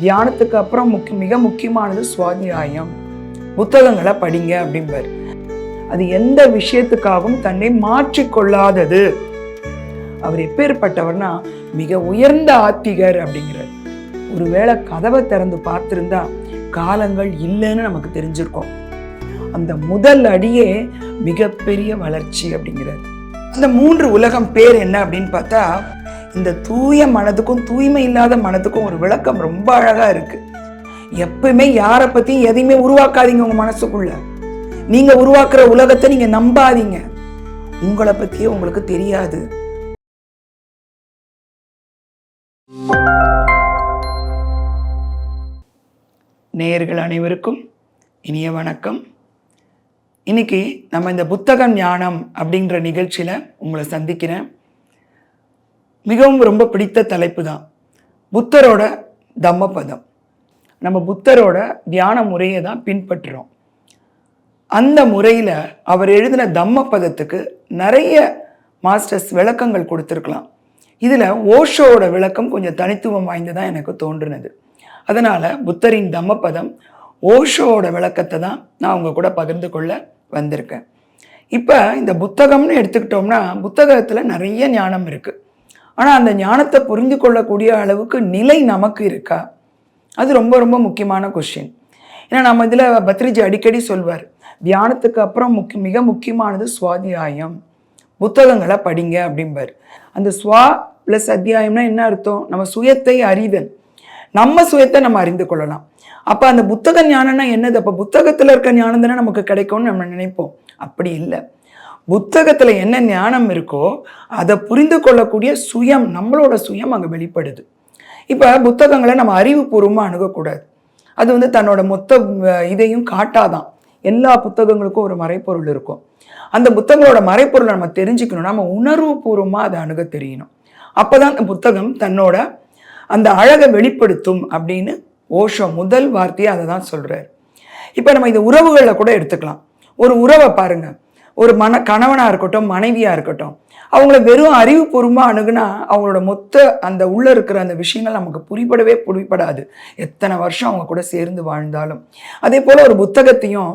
தியானத்துக்கு அப்புறம் முக்கிய மிக முக்கியமானது சுவாத்தியாயம் புத்தகங்களை படிங்க அப்படிம்பார். அது எந்த விஷயத்துக்காகவும் தன்னை மாற்றிக்கொள்ளாதது. அவர் எப்பேற்பட்டவர்னா மிக உயர்ந்த ஆத்திகர் அப்படிங்கிறார். ஒருவேளை கதவை திறந்து பார்த்திருந்தா காலங்கள் இல்லைன்னு நமக்கு தெரிஞ்சிருக்கும். அந்த முதல் அடியே மிகப்பெரிய வளர்ச்சி அப்படிங்கிறார். அந்த மூன்று உலகம் பேர் என்ன அப்படின்னு பார்த்தா இந்த தூய மனதுக்கும் தூய்மை இல்லாத மனதுக்கும் ஒரு விளக்கம் ரொம்ப அழகா இருக்கு. எப்பயுமே யாரை பத்தியும் எதையுமே உருவாக்காதீங்க உங்க மனசுக்குள்ள. நீங்க உருவாக்குற உலகத்தை நீங்க நம்பாதீங்க. உங்களை பத்தியே உங்களுக்கு தெரியாது. நேயர்கள் அனைவருக்கும் இனிய வணக்கம். இன்னைக்கு நம்ம இந்த புத்தகம் ஞானம் அப்படின்ற நிகழ்ச்சியில உங்களை சந்திக்கிறேன். மிகவும் ரொம்ப பிடித்த தலைப்பு தான் புத்தரோட தம்மபதம். நம்ம புத்தரோட தியான முறையை தான் பின்பற்றுறோம். அந்த முறையில் அவர் எழுதின தம்மபதத்துக்கு நிறைய மாஸ்டர்ஸ் விளக்கங்கள் கொடுத்துருக்கலாம். இதில் ஓஷோவோட விளக்கம் கொஞ்சம் தனித்துவம் வாய்ந்ததாக எனக்கு தோன்றுனது. அதனால் புத்தரின் தம்மபதம் ஓஷோவோட விளக்கத்தை தான் நான் உங்கள் கூட பகிர்ந்து கொள்ள வந்திருக்கேன். இப்போ இந்த புத்தகம்னு எடுத்துக்கிட்டோம்னா புத்தகத்தில் நிறைய ஞானம் இருக்குது ஆனால் அந்த ஞானத்தை புரிந்து கொள்ளக்கூடிய அளவுக்கு நிலை நமக்கு இருக்கா? அது ரொம்ப ரொம்ப முக்கியமான கொஷின் ஏன்னா நம்ம இதில் பத்ரிஜி அடிக்கடி சொல்வார் தியானத்துக்கு அப்புறம் முக்கிய மிக முக்கியமானது சுவாத்தியாயம். புத்தகங்களை படிங்க அப்படிம்பார். அந்த ஸ்வா ப்ளஸ் அத்தியாயம்னா என்ன அர்த்தம்? நம்ம சுயத்தை அறிதல். நம்ம சுயத்தை நம்ம அறிந்து கொள்ளலாம். அப்போ அந்த புத்தக ஞானம்னா என்னது? அப்போ புத்தகத்தில் இருக்க ஞானம் தானே நமக்கு கிடைக்கும்னு நம்ம நினைப்போம். அப்படி இல்லை. புத்தகத்தில் என்ன ஞானம் இருக்கோ அதை புரிந்து கொள்ளக்கூடிய சுயம் நம்மளோட சுயம் அங்கே வெளிப்படுது. இப்போ புத்தகங்களை நம்ம அறிவுபூர்வமாக அணுகக்கூடாது. அது வந்து தன்னோட மொத்த இதையும் காட்டாதான். எல்லா புத்தகங்களுக்கும் ஒரு மறைப்பொருள் இருக்கும். அந்த புத்தகங்களோட மறைப்பொருளை நம்ம தெரிஞ்சுக்கணும். நம்ம உணர்வுபூர்வமாக அதை அணுக தெரியணும். அப்போ தான் அந்த புத்தகம் தன்னோட அந்த அழகை வெளிப்படுத்தும் அப்படின்னு ஓஷோ முதல் வார்த்தையை அதை தான் சொல்கிறார் இப்போ நம்ம இந்த உறவுகளில் கூட எடுத்துக்கலாம். ஒரு உறவை பாருங்கள் ஒரு மன கணவனாக இருக்கட்டும் மனைவியாக இருக்கட்டும் அவங்கள வெறும் அறிவுபூர்வமாக அணுகுனா அவங்களோட மொத்த அந்த உள்ளே இருக்கிற அந்த விஷயங்கள் நமக்கு புரிபடவே புரிபடாது. எத்தனை வருஷம் அவங்க கூட சேர்ந்து வாழ்ந்தாலும். அதே போல் ஒரு புத்தகத்தையும்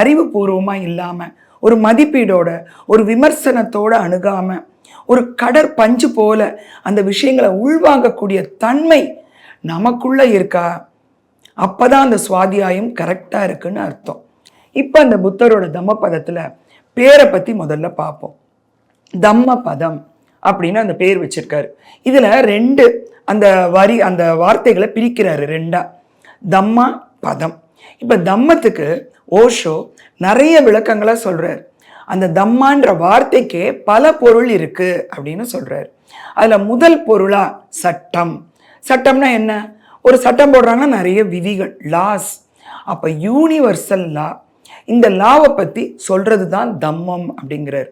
அறிவுபூர்வமாக இல்லாமல் ஒரு மதிப்பீடோட ஒரு விமர்சனத்தோடு அணுகாமல் ஒரு கடற் பஞ்சு போல அந்த விஷயங்களை உள்வாங்கக்கூடிய தன்மை நமக்குள்ளே இருக்கா? அப்போ தான் அந்த சுவாத்தியாயம் கரெக்டாக இருக்குன்னு அர்த்தம். இப்போ அந்த புத்தரோட தம்மபதத்தில் பேரை பற்றி முதல்ல பார்ப்போம். தம்ம பதம் அப்படின்னு அந்த பேர் வச்சிருக்காரு. இதில் ரெண்டு அந்த வரி அந்த வார்த்தைகளை பிரிக்கிறாரு ரெண்டா. தம்மா பதம். இப்போ தம்மத்துக்கு ஓஷோ நிறைய விளக்கங்களாக சொல்கிறார் அந்த தம்மான்ற வார்த்தைக்கே பல பொருள் இருக்குது அப்படின்னு சொல்கிறார் அதில் முதல் பொருளாக சட்டம். சட்டம்னா என்ன? ஒரு சட்டம் போடுறாங்கன்னா நிறைய விதிகள் லாஸ் அப்போ யூனிவர்சல் லா இந்த லாவை பற்றி சொல்கிறது தான் தம்மம் அப்படிங்கிறார்.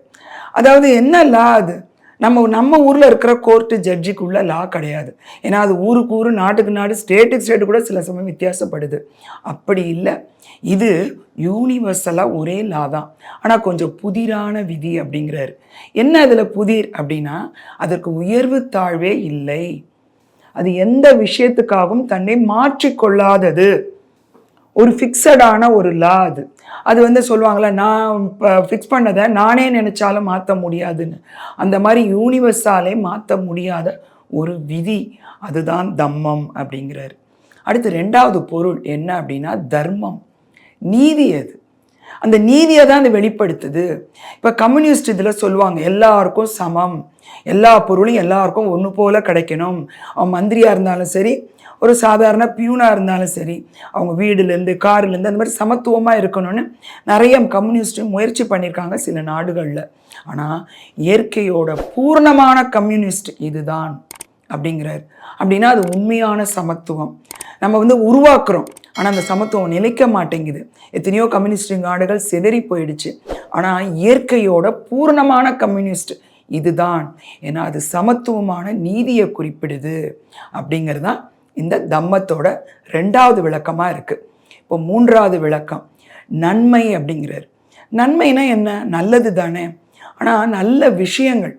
அதாவது என்ன லா அது? நம்ம நம்ம ஊரில் இருக்கிற கோர்ட்டு ஜட்ஜிக்குள்ள லா கிடையாது. ஏன்னா அது ஊருக்கு ஊர் நாட்டுக்கு நாடு ஸ்டேட்டுக்கு ஸ்டேட்டு கூட சில சமயம் வித்தியாசப்படுது. அப்படி இல்லை. இது யூனிவர்சலாக ஒரே லா தான். ஆனால் கொஞ்சம் புதிரான விதி அப்படிங்கிறாரு. என்ன அதில் புதிர் அப்படின்னா அதற்கு உயர்வு தாழ்வே இல்லை. அது எந்த விஷயத்துக்காகவும் தன்னை மாற்றிக்கொள்ளாதது. ஒரு ஃபிக்ஸடான ஒரு லா அது. அது வந்து சொல்லுவாங்களே நான் இப்போ ஃபிக்ஸ் பண்ணதை நானே நினச்சாலும் மாற்ற முடியாதுன்னு. அந்த மாதிரி யூனிவர்ஸாலே மாற்ற முடியாத ஒரு விதி அதுதான் தம்மம் அப்படிங்கிறாரு. அடுத்து ரெண்டாவது பொருள் என்ன அப்படின்னா தர்மம். நீதி அது அந்த நீதியை தான் அது வெளிப்படுத்துது. இப்போ கம்யூனிஸ்ட் இதில் சொல்லுவாங்க எல்லாருக்கும் சமம். எல்லா பொருளும் எல்லாருக்கும் ஒன்று போல் கிடைக்கணும். அவன் மந்திரியாக இருந்தாலும் சரி ஒரு சாதாரண பியூனாக இருந்தாலும் சரி அவங்க வீடுலேருந்து கார்லேருந்து அந்த மாதிரி சமத்துவமாக இருக்கணும்னு நிறைய கம்யூனிஸ்ட் முயற்சி பண்ணியிருக்காங்க சில நாடுகளில். ஆனால் இயற்கையோட பூர்ணமான கம்யூனிஸ்ட் இதுதான் அப்படிங்கிறார். அப்படின்னா அது உண்மையான சமத்துவம். நம்ம வந்து உருவாக்குறோம். ஆனால் அந்த சமத்துவம் நிலைக்க மாட்டேங்குது. எத்தனையோ கம்யூனிஸ்ட் நாடுகள் சிதறி போயிடுச்சு. ஆனால் இயற்கையோட பூர்ணமான கம்யூனிஸ்ட் இதுதான். ஏன்னா அது சமத்துவமான நீதியை குறிப்பிடுது அப்படிங்கிறது தான் இந்த தம்மத்தோட ரெண்டாவது விளக்கமாக இருக்குது இப்போ மூன்றாவது விளக்கம் நன்மை அப்படிங்கிறார். நன்மைனா என்ன? நல்லது தானே. ஆனால் நல்ல விஷயங்கள்.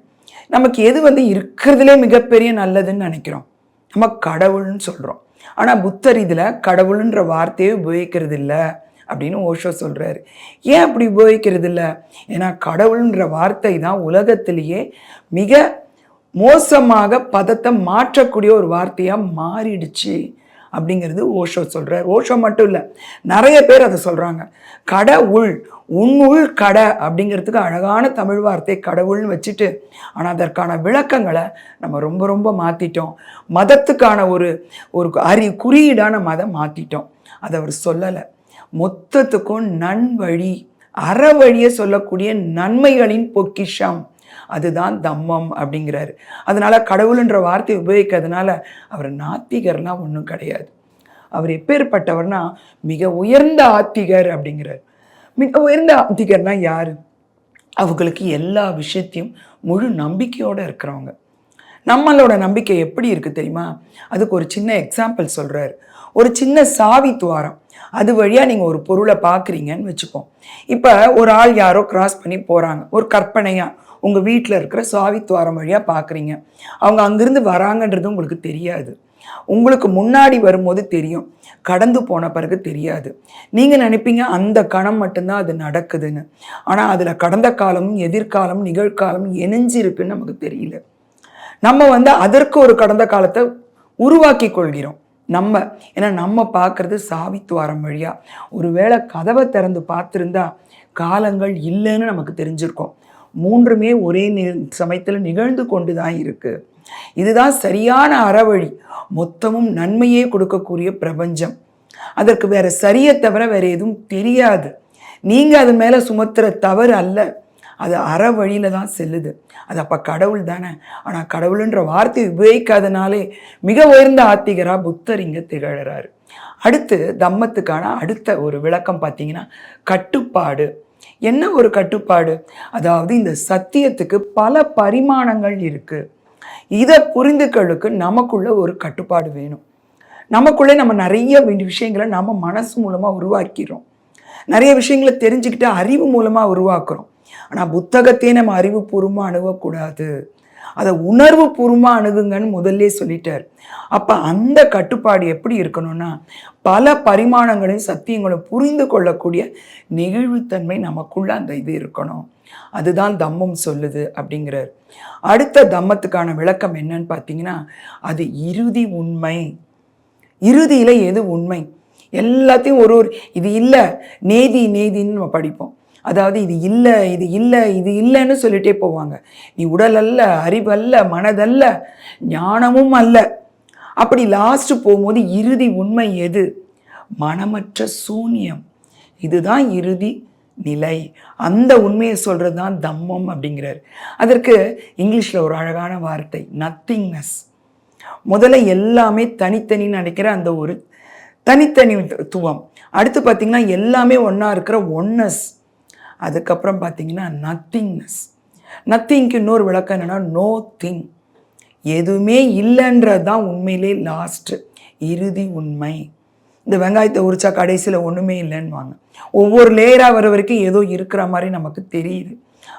நமக்கு எது வந்து இருக்கிறதுலே மிகப்பெரிய நல்லதுன்னு நினைக்கிறோம். நம்ம கடவுள்னு சொல்கிறோம் ஆனால் புத்தர் இதில் கடவுளுன்ற வார்த்தையை உபயோகிக்கிறது இல்லை அப்படின்னு ஓஷோ சொல்கிறாரு ஏன் அப்படி உபயோகிக்கிறது இல்லை ஏன்னா கடவுள்ன்ற வார்த்தை தான் உலகத்திலேயே மிக மோசமாக பதத்தை மாற்றக்கூடிய ஒரு வார்த்தையாக மாறிடுச்சு அப்படிங்கிறது ஓஷோ சொல்கிறார் ஓஷோ மட்டும் இல்லை நிறைய பேர் அதை சொல்கிறாங்க கடவுள் உன்னுள் கட அப்படிங்கிறதுக்கு அழகான தமிழ் வார்த்தை கடவுள்னு வச்சுட்டு ஆனால் அதற்கான விளக்கங்களை நம்ம ரொம்ப ரொம்ப மாற்றிட்டோம் மதத்துக்கான ஒரு ஒரு அறி குறியீடான மதம் மாற்றிட்டோம் அதை அவர் சொல்லலை. மொத்தத்துக்கும் நன்வழி அறவழியை சொல்லக்கூடிய நன்மைகளின் பொக்கிஷம். அதுதான் தம்மம் அப்படிங்கிறாரு. அதனால கடவுள்ன்ற வார்த்தையை உபயோகிக்கிறதுனால அவர் நாத்திகர்லாம் ஒன்றும் கிடையாது. அவர் எப்பேற்பட்டவர்னா மிக உயர்ந்த ஆத்திகர் அப்படிங்கிறார். மிக உயர்ந்த ஆத்திகர்னா யாரு? அவங்களுக்கு எல்லா விஷயத்தையும் முழு நம்பிக்கையோடு இருக்கிறவங்க. நம்மளோட நம்பிக்கை எப்படி இருக்குது தெரியுமா? அதுக்கு ஒரு சின்ன எக்ஸாம்பிள் சொல்கிறார் ஒரு சின்ன சாவி துவாரம். அது வழியாக நீங்கள் ஒரு பொருளை பார்க்குறீங்கன்னு வச்சுப்போம் இப்போ ஒரு ஆள் யாரோ கிராஸ் பண்ணி போகிறாங்க ஒரு கற்பனையாக உங்கள் வீட்டில் இருக்கிற சாவித்வாரம் வழியாக பார்க்குறீங்க அவங்க அங்கேருந்து வராங்கன்றது உங்களுக்கு தெரியாது. உங்களுக்கு முன்னாடி வரும்போது தெரியும். கடந்து போன பிறகு தெரியாது. நீங்கள் நினைப்பீங்க அந்த கணம் மட்டும்தான் அது நடக்குதுன்னு. ஆனால் அதில் கடந்த காலம் எதிர்காலம் நிகழ்காலம் இணைஞ்சிருக்குன்னு நமக்கு தெரியல. நம்ம வந்து அதற்கு ஒரு கடந்த காலத்தை உருவாக்கி கொள்கிறோம். நம்ம ஏன்னா நம்ம பார்க்குறது சாவித்துவாரம் வழியாக ஒருவேளை கதவை திறந்து பார்த்துருந்தா காலங்கள் இல்லைன்னு நமக்கு தெரிஞ்சிருக்கோம். மூன்றுமே ஒரே நி சமயத்தில் நிகழ்ந்து கொண்டு தான் இருக்குது இதுதான் சரியான அறவழி. மொத்தமும் நன்மையே கொடுக்கக்கூடிய பிரபஞ்சம். அதற்கு வேற சரியை தவிர வேற எதுவும் தெரியாது. நீங்கள் அது மேலே சுமத்துற தவறு அல்ல. அது அற வழியில் தான் செல்லுது. அது அப்போ கடவுள் தானே. ஆனால் கடவுளுன்ற வார்த்தை உபயோகிக்காதனாலே மிக உயர்ந்த ஆத்திகராக புத்தர் இங்கே திகழறாரு. அடுத்து தம்மத்துக்கான அடுத்த ஒரு விளக்கம் பார்த்தீங்கன்னா கட்டுப்பாடு. என்ன ஒரு கட்டுப்பாடு? அதாவது இந்த சத்தியத்துக்கு பல பரிமாணங்கள் இருக்குது இதை புரிந்துக்களுக்கு நமக்குள்ள ஒரு கட்டுப்பாடு வேணும். நமக்குள்ளே நம்ம நிறைய விஷயங்களை நம்ம மனசு மூலமாக உருவாக்கிறோம். நிறைய விஷயங்களை தெரிஞ்சுக்கிட்டு அறிவு மூலமாக உருவாக்குறோம். ஆனால் புத்தகத்தையே நம்ம அறிவுபூர்வமாக அணுகக்கூடாது. அதை உணர்வு பூர்வமாக அணுகுங்கன்னு முதல்ல சொல்லிட்டார். அப்போ அந்த கட்டுப்பாடு எப்படி இருக்கணும்னா பல பரிமாணங்களையும் சத்தியங்களும் புரிந்து கொள்ளக்கூடிய நெகிழ்வுத்தன்மை நமக்குள்ள அந்த இது இருக்கணும். அதுதான் தம்மம் சொல்லுது அப்படிங்கிறார். அடுத்த தம்மத்துக்கான விளக்கம் என்னன்னு பார்த்தீங்கன்னா அது இறுதி உண்மை. இறுதியில் எது உண்மை? எல்லாத்தையும் ஒரு ஒரு இது இல்லை நேதி நேதின்னு நம்ம படிப்போம். அதாவது இது இல்லை இது இல்லை இது இல்லைன்னு சொல்லிட்டே போவாங்க. நீ உடல் அல்ல அறிவல்ல மனதல்ல ஞானமும் அல்ல. அப்படி லாஸ்ட் போகும்போது இறுதி உண்மை எது? மனமற்ற சூன்யம். இதுதான் இறுதி நிலை. அந்த உண்மையை சொல்கிறது தான் தம்மம் அப்படிங்கிறார். அதற்கு இங்கிலீஷில் ஒரு அழகான வார்த்தை நத்திங்னஸ் முதல்ல எல்லாமே தனித்தனின்னு நினைக்கிற அந்த ஒரு தனித்தனித்துவம் அடுத்து பார்த்திங்கன்னா எல்லாமே ஒன்றா இருக்கிற ஒன்னஸ் அதுக்கப்புறம் பார்த்தீங்கன்னா நத்திங்னஸ் நத்திங்க்கு இன்னொரு விளக்கம் என்னென்னா நோ திங் எதுவுமே இல்லைன்றது தான் உண்மையிலே லாஸ்ட்டு இறுதி உண்மை. இந்த வெங்காயத்தை உரிச்சா கடைசியில் ஒன்றுமே இல்லைன்னுவாங்க. ஒவ்வொரு லேயராக வர வரைக்கும் ஏதோ இருக்கிற மாதிரி நமக்கு தெரியுது.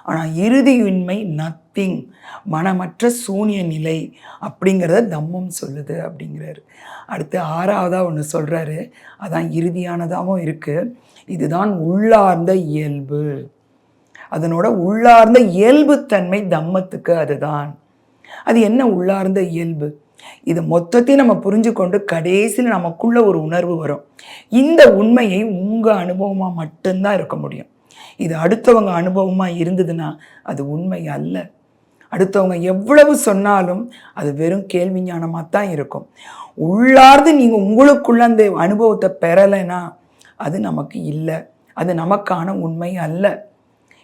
ஆனால் இறுதி உண்மை நத் நத்திங் மனமற்ற சூனிய நிலை அப்படிங்கிறத தம்மம் சொல்லுது அப்படிங்கிறாரு. அடுத்து ஆறாவதாக ஒன்று சொல்கிறாரு அதான் இறுதியானதாகவும் இருக்குது இதுதான் உள்ளார்ந்த இயல்பு. அதனோட உள்ளார்ந்த இயல்புத்தன்மை தம்மத்துக்கு அதுதான். அது என்ன உள்ளார்ந்த இயல்பு? இது மொத்தத்தையும் நம்ம புரிஞ்சு கொண்டு கடைசியில் நமக்குள்ள ஒரு உணர்வு வரும். இந்த உண்மையை உங்கள் அனுபவமாக மட்டும்தான் இருக்க முடியும். இது அடுத்தவங்க அனுபவமாக இருந்ததுன்னா அது உண்மை அல்ல. அடுத்தவங்க எவ்வளவு சொன்னாலும் அது வெறும் கேள்வி ஞானமாக தான் இருக்கும். உள்ளார்ந்து நீங்கள் உங்களுக்குள்ள அந்த அனுபவத்தை பெறலைன்னா அது நமக்கு இல்லை. அது நமக்கான உண்மை அல்ல.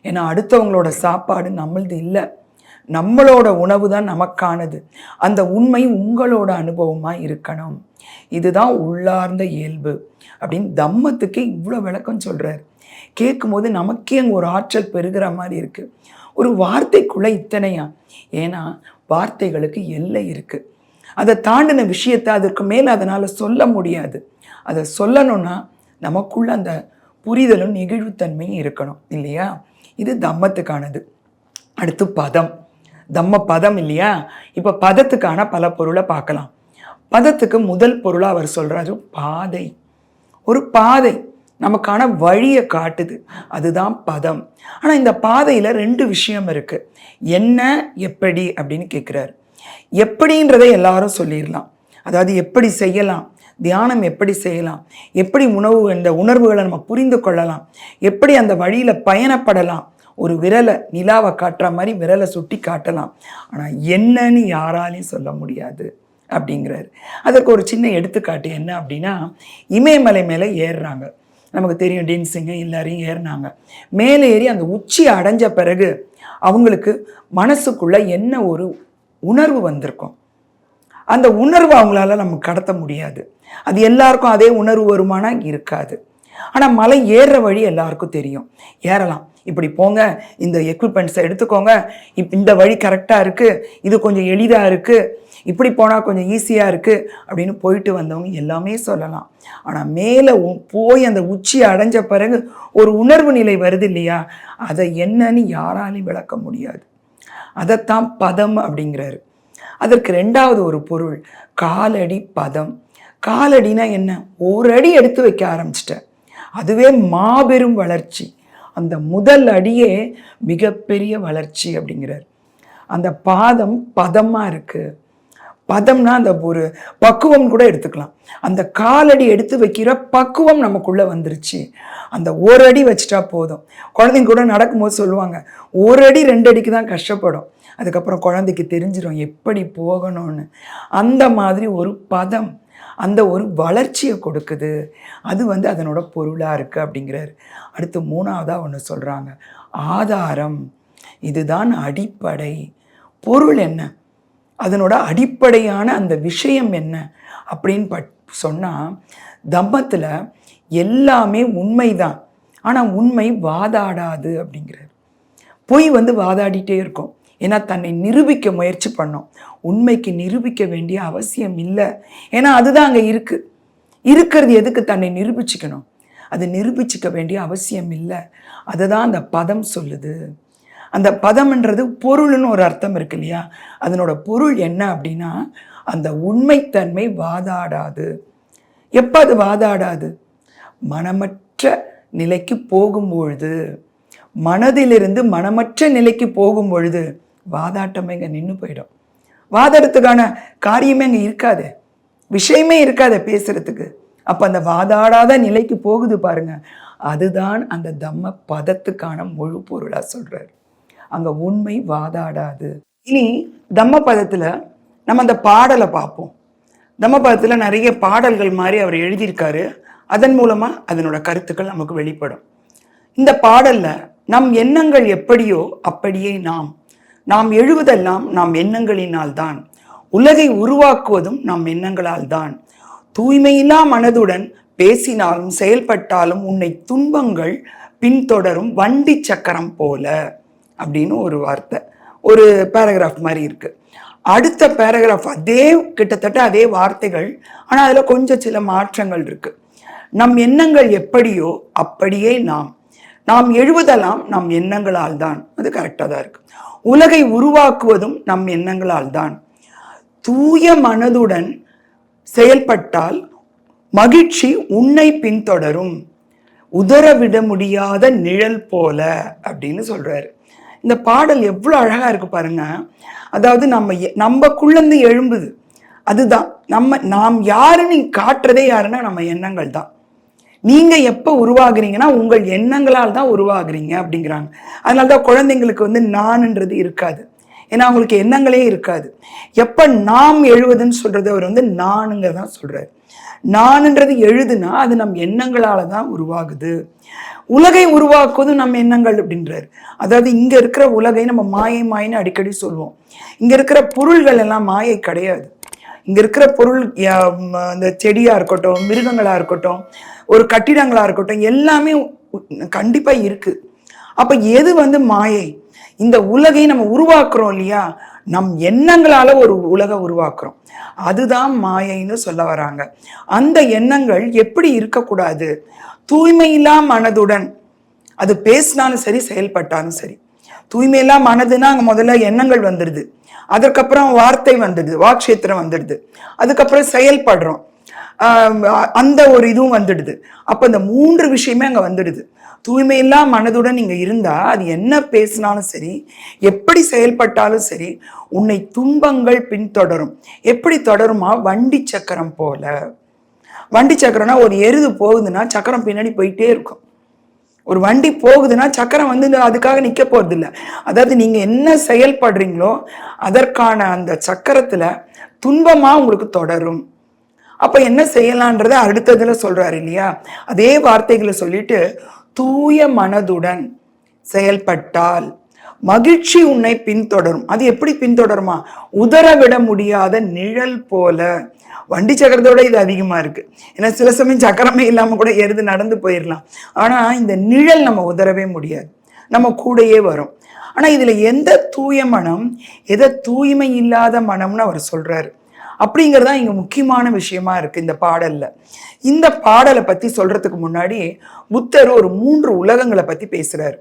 ஏன்னா அடுத்தவங்களோட சாப்பாடு நம்மளது இல்லை. நம்மளோட உணவு தான் நமக்கானது. அந்த உண்மை உங்களோட அனுபவமாக இருக்கணும். இதுதான் உள்ளார்ந்த இயல்பு. அப்படின்னு தம்மத்துக்கு இவ்வளோ விளக்கம் சொல்கிறார் கேட்கும்போது நமக்கே அங்கே ஒரு ஆற்றல் பெருகிற மாதிரி இருக்குது ஒரு வார்த்தைக்குள்ளே இத்தனையா? ஏன்னா வார்த்தைகளுக்கு எல்லை இருக்குது அதை தாண்டின விஷயத்தை அதற்கு மேலே அதனால் சொல்ல முடியாது. அதை சொல்லணும்னா நமக்குள்ள அந்த புரிதலும் நெகிழ்வுத்தன்மையும் இருக்கணும் இல்லையா? இது தம்மத்துக்கானது. அடுத்து பதம். தம்ம பதம் இல்லையா? இப்போ பதத்துக்கான பல பொருளை பார்க்கலாம். பதத்துக்கு முதல் பொருளாக அவர் சொல்கிறாரு பாதை. ஒரு பாதை. நமக்கான வழியை காட்டுது. அதுதான் பதம். ஆனால் இந்த பாதையில் ரெண்டு விஷயம் இருக்குது என்ன எப்படி அப்படின்னு கேட்குறாரு எப்படின்றதை எல்லாரும் சொல்லிடலாம் அதாவது எப்படி செய்யலாம்? தியானம் எப்படி செய்யலாம்? எப்படி உணவு இந்த உணர்வுகளை நம்ம புரிந்து கொள்ளலாம்? எப்படி அந்த வழியில் பயணப்படலாம்? ஒரு விரலை நிலாவை காட்டுற மாதிரி விரலை சுட்டி காட்டலாம். ஆனால் என்னன்னு யாராலையும் சொல்ல முடியாது அப்படிங்கிறாரு. அதற்கு ஒரு சின்ன எடுத்துக்காட்டு என்ன அப்படின்னா இமயமலை மேலே ஏறுறாங்க. நமக்கு தெரியும் டென்சிங்க எல்லாரையும் ஏறினாங்க. மேலே ஏறி அந்த உச்சி அடைஞ்ச பிறகு அவங்களுக்கு மனசுக்குள்ளே என்ன ஒரு உணர்வு வந்திருக்கும். அந்த உணர்வு அவங்களால நம்ம கடத்த முடியாது. அது எல்லாருக்கும் அதே உணர்வு வருமானா இருக்காது. ஆனால் மலை ஏறுற வழி எல்லாருக்கும் தெரியும். ஏறலாம். இப்படி போங்க இந்த எக்யூப்மெண்ட்ஸை எடுத்துக்கோங்க. இப் இந்த வழி கரெக்டாக இருக்குது இது கொஞ்சம் எளிதாக இருக்குது இப்படி போனால் கொஞ்சம் ஈஸியாக இருக்குது அப்படின்னு போயிட்டு வந்தவங்க எல்லாமே சொல்லலாம். ஆனால் மேலே போய் அந்த உச்சியை அடைஞ்ச பிறகு ஒரு உணர்வு நிலை வருது இல்லையா? அதை என்னன்னு யாராலையும் விளக்க முடியாது. அதைத்தான் பதம் அப்படிங்கிறாரு. அதற்கு ரெண்டாவது ஒரு பொருள் காலடி பதம். காலடினா என்ன? ஒரு அடி எடுத்து வைக்க ஆரம்பிச்சிட்டேன். அதுவே மாபெரும் வளர்ச்சி. அந்த முதல் அடியே மிகப்பெரிய வளர்ச்சி அப்படிங்கிறார். அந்த பாதம் பதமாக இருக்குது பதம்னா அந்த ஒரு பக்குவம் கூட எடுத்துக்கலாம். அந்த காலடி எடுத்து வைக்கிற பக்குவம் நமக்குள்ளே வந்துருச்சு. அந்த ஒரு அடி வச்சுட்டா போதும். குழந்தைங்க கூட நடக்கும்போது சொல்லுவாங்க ஒரு அடி ரெண்டு அடிக்கு தான் கஷ்டப்படும். அதுக்கப்புறம் குழந்தைக்கு தெரிஞ்சிடும் எப்படி போகணும்னு. அந்த மாதிரி ஒரு பதம். அந்த ஒரு வளர்ச்சியை கொடுக்குது. அது வந்து அதனோட பொருளாக இருக்குது அப்படிங்கிறார். அடுத்து மூணாவதாக ஒன்று சொல்கிறாங்க ஆதாரம். இதுதான் அடிப்படை. பொருள் என்ன? அதனோட அடிப்படையான அந்த விஷயம் என்ன? அப்படின்னு பட் சொன்னால் தம்மத்தில் எல்லாமே உண்மைதான். ஆனால் உண்மை வாதாடாது அப்படிங்கிறார். பொய் வந்து வாதாடிட்டே இருக்கும். ஏன்னா தன்னை நிரூபிக்க முயற்சி பண்ணோம். உண்மைக்கு நிரூபிக்க வேண்டிய அவசியம் இல்லை. ஏன்னா அதுதான் அங்கே இருக்குது இருக்கிறது எதுக்கு தன்னை நிரூபிச்சுக்கணும்? அது நிரூபிச்சிக்க வேண்டிய அவசியம் இல்லை. அதுதான் அந்த பதம் சொல்லுது. அந்த பதம்ன்றது பொருள்னு ஒரு அர்த்தம் இருக்கு இல்லையா? அதனோட பொருள் என்ன அப்படின்னா அந்த உண்மைத்தன்மை வாதாடாது. எப்போ அது வாதாடாது? மனமற்ற நிலைக்கு போகும்பொழுது. மனதிலிருந்து மனமற்ற நிலைக்கு போகும் பொழுது வாதாட்டம் இங்கே நின்று போயிடும். வாதாடத்துக்கான காரியமே இங்கே இருக்காது. விஷயமே இருக்காது பேசுறதுக்கு. அப்போ அந்த வாதாடாத நிலைக்கு போகுது பாருங்க. அதுதான் அந்த தம்ம பதத்துக்கான முழு பொருளாக சொல்கிறார் அங்கே உண்மை வாதாடாது. இனி தம்ம பதத்தில் நம்ம அந்த பாடலை பார்ப்போம். தம்ம பதத்தில் நிறைய பாடல்கள் மாதிரி அவர் எழுதியிருக்காரு. அதன் மூலமாக அதனோட கருத்துக்கள் நமக்கு வெளிப்படும். இந்த பாடலில் நம் எண்ணங்கள் எப்படியோ அப்படியே நாம் நாம் எழுவதெல்லாம் நாம் எண்ணங்களினால் தான் உலகை உருவாக்குவதும் நம் எண்ணங்களால் தான் தூய்மையில்லா மனதுடன் பேசினாலும் செயல்பட்டாலும் உன்னை துன்பங்கள் பின்தொடரும் வண்டி சக்கரம் போல. அப்படின்னு ஒரு வார்த்தை ஒரு பேராகிராஃப் மாதிரி இருக்குது அடுத்த பேராகிராஃப் அதே கிட்டத்தட்ட அதே வார்த்தைகள் ஆனால் அதில் கொஞ்சம் சில மாற்றங்கள் இருக்குது நம் எண்ணங்கள் எப்படியோ அப்படியே நாம் நாம் எழுவதெல்லாம் நம் எண்ணங்களால் தான். அது கரெக்டாக தான் இருக்கு. உலகை உருவாக்குவதும் நம் எண்ணங்களால் தான். தூய மனதுடன் செயல்பட்டால் மகிழ்ச்சி உன்னை பின்தொடரும். உதறவிட முடியாத நிழல் போல அப்படின்னு சொல்றாரு. இந்த பாடல் எவ்வளோ அழகாக இருக்கு பாருங்க. அதாவது நம்ம எ- நம்மக்குள்ளேருந்து எழும்புது. அதுதான் நம்ம நாம் யாருன்னு காட்டுறதே யாருன்னா நம்ம எண்ணங்கள் தான். நீங்கள் எப்போ உருவாகுறீங்கன்னா உங்கள் எண்ணங்களால் தான் உருவாகுறீங்க அப்படிங்கிறாங்க. அதனால தான் குழந்தைங்களுக்கு வந்து நான்ன்றது இருக்காது. ஏன்னா அவங்களுக்கு எண்ணங்களே இருக்காது. எப்போ நாம் எழுவதுன்னு சொல்கிறது அவர் வந்து நானுங்க தான் சொல்கிறார் நான்ன்றது எழுதுனா அது நம் எண்ணங்களால் தான் உருவாகுது. உலகை உருவாக்குவதும் நம்ம எண்ணங்கள் அப்படின்றாரு. அதாவது இங்கே இருக்கிற உலகை நம்ம மாயை மாயின்னு அடிக்கடி சொல்லுவோம் இங்கே இருக்கிற பொருள்கள் எல்லாம் மாயை கிடையாது. இங்க இருக்கிற பொருள் இந்த செடியா இருக்கட்டும் மிருகங்களா இருக்கட்டும் ஒரு கட்டிடங்களா இருக்கட்டும் எல்லாமே கண்டிப்பாக கண்டிப்பா இருக்கு. அப்ப எது வந்து மாயை? இந்த உலகை நம்ம உருவாக்குறோம் இல்லையா? நம் எண்ணங்களால ஒரு உலகை உருவாக்குறோம். அதுதான் மாயைன்னு சொல்ல வராங்க. அந்த எண்ணங்கள் எப்படி இருக்கக்கூடாது? தூய்மையில்லா மனதுடன் அது பேசினாலும் சரி செயல்பட்டாலும் சரி. தூய்மையெல்லாம் மனதுன்னா அங்கே முதல்ல எண்ணங்கள் வந்துடுது அதற்கப்புறம் வார்த்தை வந்துடுது வாக்ஷேத்திரம் வந்துடுது அதுக்கப்புறம் செயல்படுறோம். அந்த ஒரு இதுவும் வந்துடுது. அப்போ இந்த மூன்று விஷயமே அங்கே வந்துடுது. தூய்மையில்லா மனதுடன் நீங்கள் இருந்தால் அது என்ன பேசினாலும் சரி எப்படி செயல்பட்டாலும் சரி உன்னை துன்பங்கள் பின்தொடரும். எப்படி தொடருமா? வண்டி சக்கரம் போல. வண்டி சக்கரம்னா ஒரு எருது போகுதுன்னா சக்கரம் பின்னாடி போயிட்டே இருக்கும். ஒரு வண்டி போகுதுன்னா சக்கரம் வந்து அதுக்காக நிற்க போகிறது இல்லை அதாவது நீங்கள் என்ன செயல்படுறீங்களோ அதற்கான அந்த சக்கரத்தில் துன்பமாக உங்களுக்கு தொடரும். அப்போ என்ன செய்யலான்றதை அடுத்ததில் சொல்கிறாரு இல்லையா? அதே வார்த்தைகளை சொல்லிட்டு தூய மனதுடன் செயல்பட்டால் மகிழ்ச்சி உன்னை பின்தொடரும். அது எப்படி பின்தொடருமா? உதற விட முடியாத நிழல் போல. வண்டி சக்கரத்தோட இது அதிகமாக இருக்குது ஏன்னா சில சமயம் சக்கரமே இல்லாமல் கூட எருது நடந்து போயிடலாம் ஆனால் இந்த நிழல் நம்ம உதறவே முடியாது. நம்ம கூடயே வரும். ஆனால் இதில் எந்த தூய மனம் எதை தூய்மை இல்லாத மனம்னு அவர் சொல்கிறாரு அப்படிங்கிறது தான் இங்கே முக்கியமான விஷயமா இருக்குது இந்த பாடலில். இந்த பாடலை பற்றி சொல்கிறதுக்கு முன்னாடி புத்தர் ஒரு மூன்று உலகங்களை பற்றி பேசுகிறாரு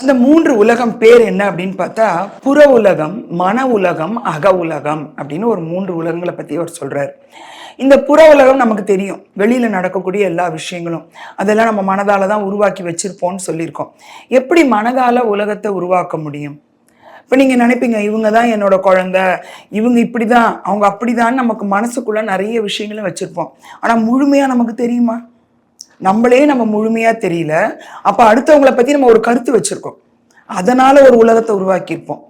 அந்த மூன்று உலகம் பேர் என்ன அப்படின்னு பார்த்தா புற உலகம் மன உலகம் அக உலகம் அப்படின்னு ஒரு மூன்று உலகங்களை பத்தி அவர் சொல்றாரு. இந்த புற உலகம் நமக்கு தெரியும். வெளியில நடக்கக்கூடிய எல்லா விஷயங்களும். அதெல்லாம் நம்ம மனதால தான் உருவாக்கி வச்சிருப்போம்னு சொல்லியிருக்கோம். எப்படி மனதால உலகத்தை உருவாக்க முடியும்? இப்போ நீங்கள் நினைப்பீங்க இவங்க தான் என்னோட குழந்தை. இவங்க இப்படி தான் அவங்க அப்படி தான் நமக்கு மனசுக்குள்ள நிறைய விஷயங்களும் வச்சுருப்போம். ஆனால் முழுமையாக நமக்கு தெரியுமா? நம்மளே நம்ம முழுமையாக தெரியல. அப்போ அடுத்தவங்களை பற்றி நம்ம ஒரு கருத்து வச்சுருக்கோம். அதனால் ஒரு உலகத்தை உருவாக்கியிருப்போம்.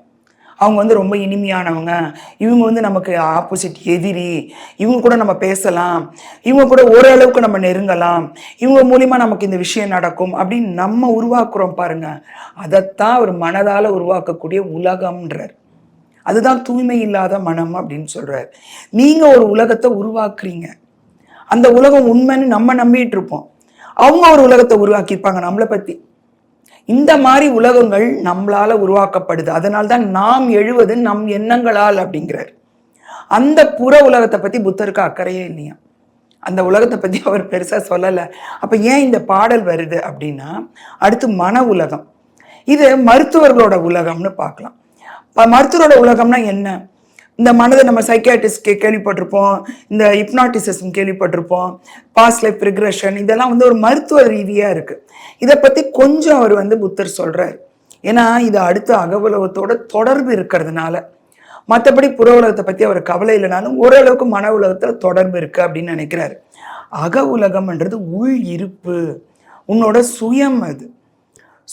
அவங்க வந்து ரொம்ப இனிமையானவங்க. இவங்க வந்து நமக்கு ஆப்போசிட் எதிரி. இவங்க கூட நம்ம பேசலாம். இவங்க கூட ஓரளவுக்கு நம்ம நெருங்கலாம். இவங்க மூலிமா நமக்கு இந்த விஷயம் நடக்கும் அப்படின்னு நம்ம உருவாக்குறோம் பாருங்க. அதைத்தான் அவர் மனதால் உருவாக்கக்கூடிய உலகம்ன்றார். அதுதான் தூய்மை இல்லாத மனம் அப்படின்னு சொல்கிறார் நீங்கள் ஒரு உலகத்தை உருவாக்குறீங்க. அந்த உலகம் உண்மைன்னு நம்ம நம்பிட்டு இருப்போம். அவங்க ஒரு உலகத்தை உருவாக்கியிருப்பாங்க நம்மளை பற்றி இந்த மாதிரி உலகங்கள் நம்மளால உருவாக்கப்படுது. அதனால தான் நாம் எழுவது நம் எண்ணங்களால் அப்படிங்கிறார். அந்த புற உலகத்தை பற்றி புத்தருக்கு அக்கறையே இல்லையா? அந்த உலகத்தை பற்றி அவர் பெருசாக சொல்லலை. அப்போ ஏன் இந்த பாடல் வருது அப்படின்னா அடுத்து மன உலகம். இது மருத்துவர்களோட உலகம்னு பார்க்கலாம். இப்போ மருத்துவரோட உலகம்னா என்ன? இந்த மனதை நம்ம சைக்கியாட்டிஸ்ட் கே கேள்விப்பட்டிருப்போம். இந்த ஹிப்னாட்டிசிசம் கேள்விப்பட்டிருப்போம். பாஸ்ட் லைஃப் ரிக்ரெஷன் இதெல்லாம் வந்து ஒரு மருத்துவ ரீதியாக இருக்குது இதை பற்றி கொஞ்சம் அவர் வந்து புத்தர் சொல்கிறார் ஏன்னா இது அடுத்த அகவுலகத்தோட தொடர்பு இருக்கிறதுனால. மற்றபடி புற உலகத்தை பற்றி அவர் கவலை இல்லைனாலும் ஓரளவுக்கு மன உலகத்தில் தொடர்பு இருக்குது அப்படின்னு நினைக்கிறாரு. அக உலகம்ன்றது உள் இருப்பு. உன்னோட சுயம் அது.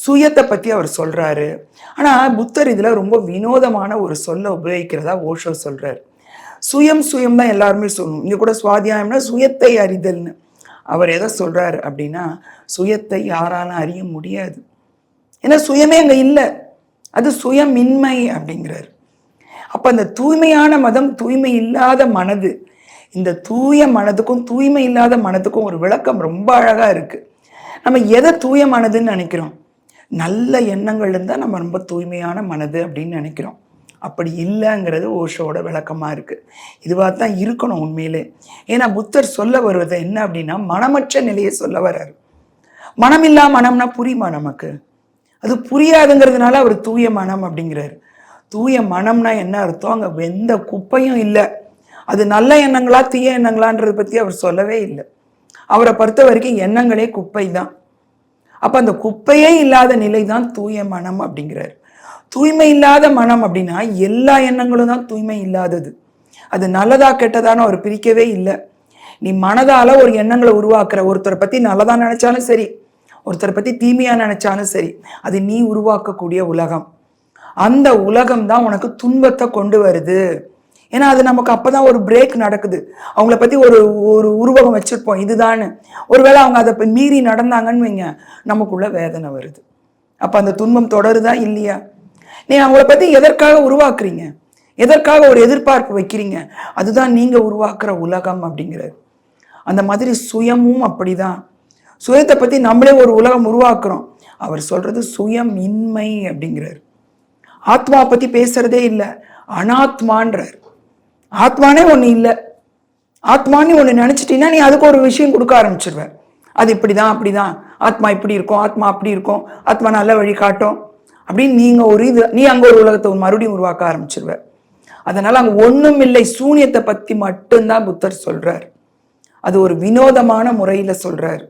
சுயத்தை பற்றி அவர் சொல்கிறாரு ஆனால் புத்தர் இதில் ரொம்ப வினோதமான ஒரு சொல்லை உபயோகிக்கிறதா ஓஷோ சொல்கிறார் சுயம் சுயம் தான் எல்லாருமே சொல்லணும். இங்கே கூட சுவாத்தியாயம்னா சுயத்தை அறிதல்னு. அவர் எதை சொல்கிறார் அப்படின்னா சுயத்தை யாராலும் அறிய முடியாது. ஏன்னா சுயமே அங்கே இல்லை. அது சுயமின்மை அப்படிங்கிறாரு. அப்போ அந்த தூய்மையான மதம் தூய்மை இல்லாத மனது. இந்த தூய மனதுக்கும் தூய்மை இல்லாத மனதுக்கும் ஒரு விளக்கம் ரொம்ப அழகாக இருக்குது நம்ம எதை தூய மனதுன்னு நினைக்கிறோம்? நல்ல எண்ணங்கள் இருந்தால் நம்ம ரொம்ப தூய்மையான மனது அப்படின்னு நினைக்கிறோம். அப்படி இல்லைங்கிறது ஓஷோட விளக்கமாக இருக்குது இதுவாக தான் இருக்கணும் உண்மையிலே. ஏன்னா புத்தர் சொல்ல வருவது என்ன அப்படின்னா மனமற்ற நிலையை சொல்ல வர்றாரு. மனமில்லா மனம்னா புரியுமா நமக்கு? அது புரியாதுங்கிறதுனால அவர் தூய மனம் அப்படிங்கிறாரு. தூய மனம்னா என்ன அர்த்தம்? அங்கே எந்த குப்பையும் இல்லை. அது நல்ல எண்ணங்களா தீய எண்ணங்களான்றதை பற்றி அவர் சொல்லவே இல்லை. அவரை பொறுத்த வரைக்கும் எண்ணங்களே குப்பை தான் அப்போ அந்த குப்பையே இல்லாத நிலை தான் தூய மனம் அப்படிங்கிறார். தூய்மை இல்லாத மனம் அப்படின்னா எல்லா எண்ணங்களும் தான் தூய்மை இல்லாதது. அது நல்லதா கெட்டதான்னு அவர் பிரிக்கவே இல்லை. நீ மனதால் ஒரு எண்ணங்களை உருவாக்குற. ஒருத்தரை பற்றி நல்லதாக நினச்சாலும் சரி ஒருத்தரை பற்றி தீமையாக நினச்சாலும் சரி அது நீ உருவாக்கக்கூடிய உலகம். அந்த உலகம் தான் உனக்கு துன்பத்தை கொண்டு வருது. ஏன்னா அது நமக்கு அப்போ தான் ஒரு பிரேக் நடக்குது. அவங்கள பற்றி ஒரு ஒரு உருவகம் வச்சுருப்போம். இதுதான் ஒருவேளை அவங்க அதை மீறி நடந்தாங்கன்னு வைங்க நமக்குள்ள வேதனை வருது. அப்போ அந்த துன்பம் தொடருதா இல்லையா? நீ அவங்கள பற்றி எதற்காக உருவாக்குறீங்க? எதற்காக ஒரு எதிர்பார்ப்பு வைக்கிறீங்க? அதுதான் நீங்கள் உருவாக்குற உலகம் அப்படிங்கிறது. அந்த மாதிரி சுயமும் அப்படிதான். சுயத்தை பற்றி நம்மளே ஒரு உலகம் உருவாக்குறோம். அவர் சொல்கிறது சுயம் இன்மை அப்படிங்கிறார். ஆத்மா பற்றி பேசுகிறதே இல்லை அனாத்மான்றார். ஆத்மானே ஒன்று இல்லை. ஆத்மான்னு ஒன்று நினச்சிட்டின்னா நீ அதுக்கு ஒரு விஷயம் கொடுக்க ஆரம்பிச்சிருவேன் அது இப்படி இப்படிதான் அப்படிதான். ஆத்மா இப்படி இருக்கும் ஆத்மா அப்படி இருக்கும். ஆத்மா நல்ல வழி காட்டும். அப்படின்னு நீங்கள் ஒரு இது நீ அங்கே ஒரு உலகத்தை மறுபடியும் உருவாக்க ஆரம்பிச்சிருவேன் அதனால் அங்கே ஒன்றும் இல்லை. சூனியத்தை பற்றி மட்டும்தான் புத்தர் சொல்கிறார் அது ஒரு வினோதமான முறையில் சொல்கிறார்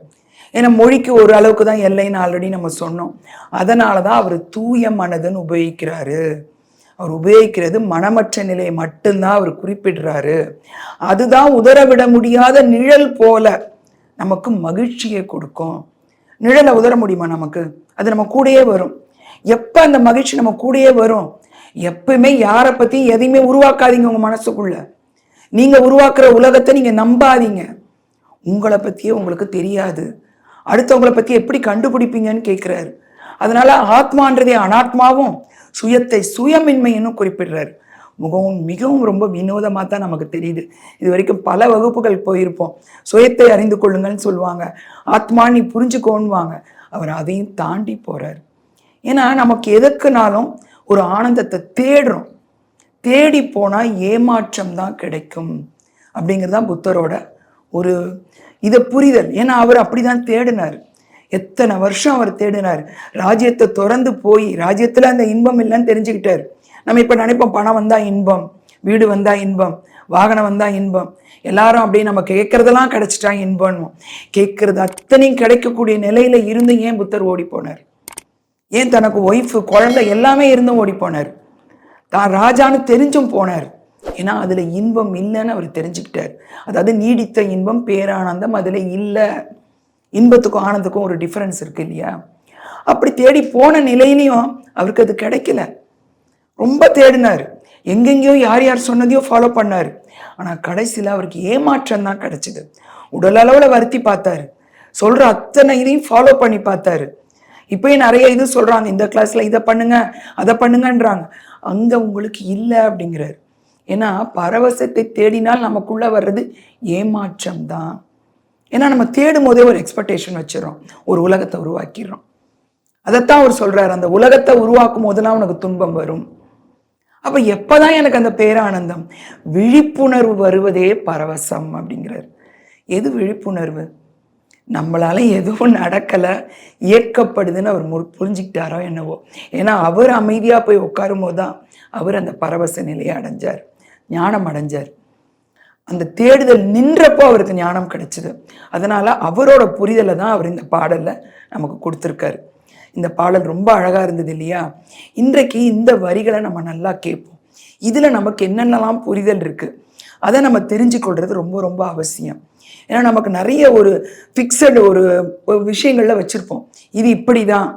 ஏன்னா மொழிக்கு ஒரு அளவுக்கு தான் எல்லைன்னு ஆல்ரெடி நம்ம சொன்னோம். அதனால தான் அவர் தூய மனதுன்னு உபயோகிக்கிறாரு. அவர் உபயோகிக்கிறது மனமற்ற நிலையை மட்டும்தான் அவர் குறிப்பிடுறாரு. அதுதான் உதறவிட முடியாத நிழல் போல நமக்கு மகிழ்ச்சியை கொடுக்கும். நிழலை உதற முடியுமா நமக்கு? அது நம்ம கூடயே வரும். எப்போ அந்த மகிழ்ச்சி நம்ம கூடயே வரும்? எப்பயுமே யாரை பற்றி எதையுமே உருவாக்காதீங்க உங்கள் மனசுக்குள்ள. நீங்கள் உருவாக்குற உலகத்தை நீங்கள் நம்பாதீங்க. உங்களை பற்றியே உங்களுக்கு தெரியாது. அடுத்தவங்களை பற்றி எப்படி கண்டுபிடிப்பீங்கன்னு கேட்குறாரு அதனால ஆத்மான்றதே அனாத்மாவும் சுயத்தை சுயமின்மைன்னு குறிப்பிடுறாரு. முகவும் மிகவும் ரொம்ப வினோதமாக தான் நமக்கு தெரியுது. இது வரைக்கும் பல வகுப்புகள் போயிருப்போம். சுயத்தை அறிந்து கொள்ளுங்கள்னு சொல்லுவாங்க. ஆத்மா நீ புரிஞ்சுக்கோன்னுவாங்க. அவர் அதையும் தாண்டி போறார். ஏன்னா நமக்கு எதுக்குனாலும் ஒரு ஆனந்தத்தை தேடுறோம். தேடி போனால் ஏமாற்றம் தான் கிடைக்கும். அப்படிங்கிறது தான் புத்தரோட ஒரு இதை புரிதல். ஏன்னா அவர் அப்படிதான் தேடினார். எத்தனை வருஷம் அவர் தேடினார்? ராஜ்யத்தை திறந்து போய் ராஜ்யத்தில் அந்த இன்பம் இல்லைன்னு தெரிஞ்சுக்கிட்டார். நம்ம இப்போ நினைப்போம் பணம் வந்தால் இன்பம் வீடு வந்தால் இன்பம் வாகனம் வந்தால் இன்பம். எல்லாரும் அப்படியே நம்ம கேட்கறதெல்லாம் கிடச்சிட்டா இன்பம் கேட்குறது அத்தனையும் கிடைக்கக்கூடிய நிலையில் இருந்து ஏன் புத்தர் ஓடி போனார்? ஏன் தனக்கு ஒய்ஃபு குழந்தை எல்லாமே இருந்தும் ஓடி போனார்? தான் ராஜான்னு தெரிஞ்சும் போனார். ஏன்னா அதில் இன்பம் இல்லைன்னு அவர் தெரிஞ்சுக்கிட்டார். அதாவது நீடித்த இன்பம் பேரானந்தம் அதில் இல்லை. இன்பத்துக்கும் ஆனந்துக்கும் ஒரு டிஃப்ரென்ஸ் இருக்கு இல்லையா? அப்படி தேடி போன நிலையிலையும் அவருக்கு அது கிடைக்கல. ரொம்ப தேடினார். எங்கெங்கேயோ யார் யார் சொன்னதையோ ஃபாலோ பண்ணார். ஆனால் கடைசியில் அவருக்கு ஏமாற்றம் தான் கிடைச்சிது. உடல் அளவில் வருத்தி பார்த்தாரு. சொல்கிற அத்தனை இதையும் ஃபாலோ பண்ணி பார்த்தாரு. இப்பயும் நிறைய இது சொல்கிறாங்க இந்த கிளாஸில் இதை பண்ணுங்க அதை பண்ணுங்கன்றாங்க. அங்கே உங்களுக்கு இல்லை அப்படிங்கிறாரு. ஏன்னா பரவசத்தை தேடினால் நமக்குள்ளே வர்றது ஏமாற்றம் தான். ஏன்னா நம்ம தேடும் போதே ஒரு எக்ஸ்பெக்டேஷன் வச்சிடறோம். ஒரு உலகத்தை உருவாக்கிடுறோம். அதைத்தான் அவர் சொல்கிறார் அந்த உலகத்தை உருவாக்கும் போதெல்லாம் உனக்கு துன்பம் வரும். அப்போ எப்போ தான் எனக்கு அந்த பேரானந்தம்? விழிப்புணர்வு வருவதே பரவசம் அப்படிங்கிறார். எது விழிப்புணர்வு? நம்மளால எதுவும் நடக்கலை. இயக்கப்படுதுன்னு அவர் மு- புரிஞ்சுக்கிட்டாரோ என்னவோ. ஏன்னா அவர் அமைதியாக போய் உட்காரும் போதுதான் அவர் அந்த பரவச நிலையை அடைஞ்சார். ஞானம் அடைஞ்சார். அந்த தேடுதல் நின்றப்போ அவருக்கு ஞானம் கிடைச்சிது. அதனால அவரோட புரிதலை தான் அவர் இந்த பாடலை நமக்கு கொடுத்துருக்காரு. இந்த பாடல் ரொம்ப அழகாக இருந்தது இல்லையா? இன்றைக்கு இந்த வரிகளை நம்ம நல்லா கேட்போம். இதில் நமக்கு என்னென்னலாம் புரிதல் இருக்குது அதை நம்ம தெரிஞ்சுக்கொள்றது ரொம்ப ரொம்ப அவசியம். ஏன்னா நமக்கு நிறைய ஒரு ஃபிக்ஸட் ஒரு விஷயங்களில் வச்சுருப்போம். இது இப்படி தான்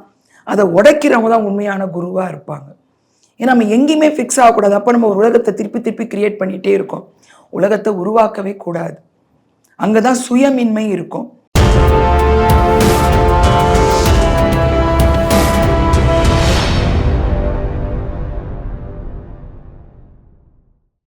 அதை உடைக்கிறவங்க தான் உண்மையான குருவாக இருப்பாங்க. ஏன்னா நம்ம எங்கேயுமே ஃபிக்ஸ் ஆகக்கூடாது. அப்போ நம்ம ஒரு உலகத்தை திருப்பி திருப்பி கிரியேட் பண்ணிகிட்டே இருக்கோம். உலகத்தை உருவாக்கவே கூடாது. அங்கே தான் சுயமின்மை இருக்கும்.